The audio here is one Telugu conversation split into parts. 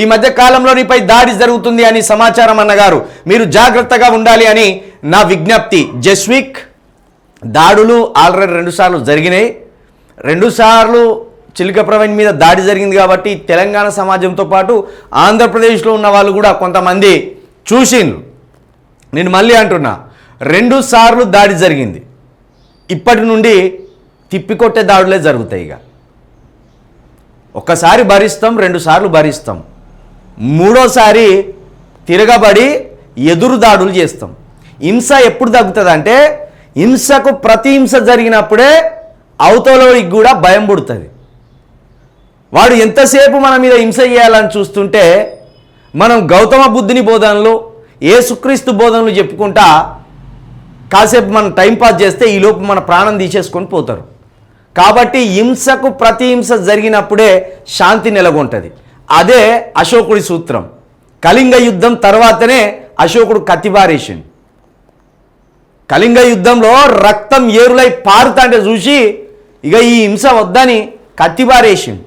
ఈ మధ్య కాలంలో నీపై దాడి జరుగుతుంది అని సమాచారం అన్నగారు. మీరు జాగ్రత్తగా ఉండాలి అని నా విజ్ఞప్తి. జస్విక్ దాడులు ఆల్రెడీ రెండుసార్లు జరిగినాయి. రెండుసార్లు చిలిక ప్రవీణ్ మీద దాడి జరిగింది కాబట్టి తెలంగాణ సమాజంతో పాటు ఆంధ్రప్రదేశ్లో ఉన్న వాళ్ళు కూడా కొంతమంది చూసిండ్రు. నేను మళ్ళీ అంటున్నా రెండు సార్లు దాడి జరిగింది. ఇప్పటి నుండి తిప్పికొట్టే దాడులే జరుగుతాయి ఇక. ఒక్కసారి భరిస్తాం రెండు సార్లు భరిస్తాం. మూడోసారి తిరగబడి ఎదురు దాడులు చేస్తాం. హింస ఎప్పుడు తగ్గుతుంది అంటే హింసకు ప్రతి హింస జరిగినప్పుడే అవతలకి కూడా భయం పుడుతుంది. వాడు ఎంతసేపు మన మీద హింస చేయాలని చూస్తుంటే మనం గౌతమ బుద్ధుని బోధనలు ఏసుక్రీస్తు బోధనలు చెప్పుకుంటా కాసేపు మనం టైంపాస్ చేస్తే ఈలోపు మన ప్రాణం తీసేసుకొని పోతారు. కాబట్టి హింసకు ప్రతి హింస జరిగినప్పుడే శాంతి నెలగొంటుంది అదే అశోకుడి సూత్రం. కళింగ యుద్ధం తర్వాతనే అశోకుడు కత్తిబారేసిండు కళింగ యుద్ధంలో రక్తం ఏరులై పారుతాంటే చూసి ఇక ఈ హింస వద్దని కత్తిబారేసిండు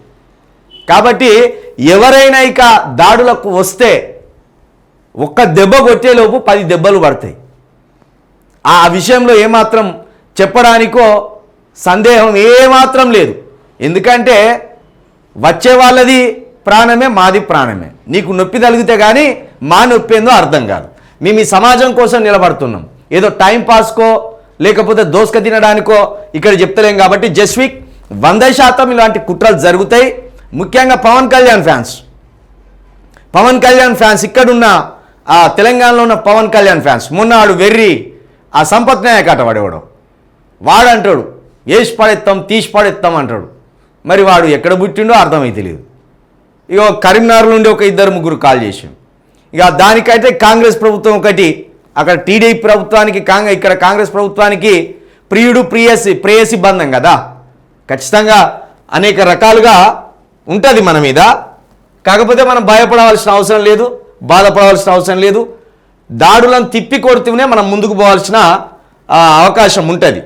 కాబట్టి ఎవరైనా ఇక దాడులకు వస్తే ఒక్క దెబ్బ కొట్టేలోపు పది దెబ్బలు పడతాయి. ఆ విషయంలో ఏమాత్రం చెప్పడానికో సందేహం ఏమాత్రం లేదు. ఎందుకంటే వచ్చే వాళ్ళది ప్రాణమే మాది ప్రాణమే. నీకు నొప్పి తగిలితే కానీ మా నొప్పి ఏందో అర్థం కాదు. మేము ఈ సమాజం కోసం నిలబడుతున్నాం. ఏదో టైం పాస్కో లేకపోతే దోసుక తినడానికో ఇక్కడ చెప్తలేం కాబట్టి జస్విక్ వంద శాతం ఇలాంటి కుట్రలు జరుగుతాయి. ముఖ్యంగా పవన్ కళ్యాణ్ ఫ్యాన్స్. పవన్ కళ్యాణ్ ఫ్యాన్స్ ఇక్కడున్న ఆ తెలంగాణలో ఉన్న పవన్ కళ్యాణ్ ఫ్యాన్స్. మొన్న వాడు వెర్రి ఆ సంపత్ నాయక్ అట వాడేవాడు. వాడు అంటాడు వేసి పడెత్తాం తీసి పడెత్తాం అంటాడు. మరి వాడు ఎక్కడ పుట్టిండో అర్థమై తెలియదు ఇక కరీంనగర్ నుండి ఒక ఇద్దరు ముగ్గురు కాల్ చేసాం ఇక దానికైతే కాంగ్రెస్ ప్రభుత్వం ఒకటి అక్కడ టీడీపీ ప్రభుత్వానికి కాంగ్రెస్ ఇక్కడ కాంగ్రెస్ ప్రభుత్వానికి ప్రియుడు ప్రియసి ప్రేయసి బంధం కదా. ఖచ్చితంగా అనేక రకాలుగా ఉంటుంది మన మీద. కాకపోతే మనం భయపడవలసిన అవసరం లేదు బాధపడవలసిన అవసరం లేదు. దాడులను తిప్పి కొడుతూనే మనం ముందుకు పోవాల్సిన అవకాశం ఉంటుంది.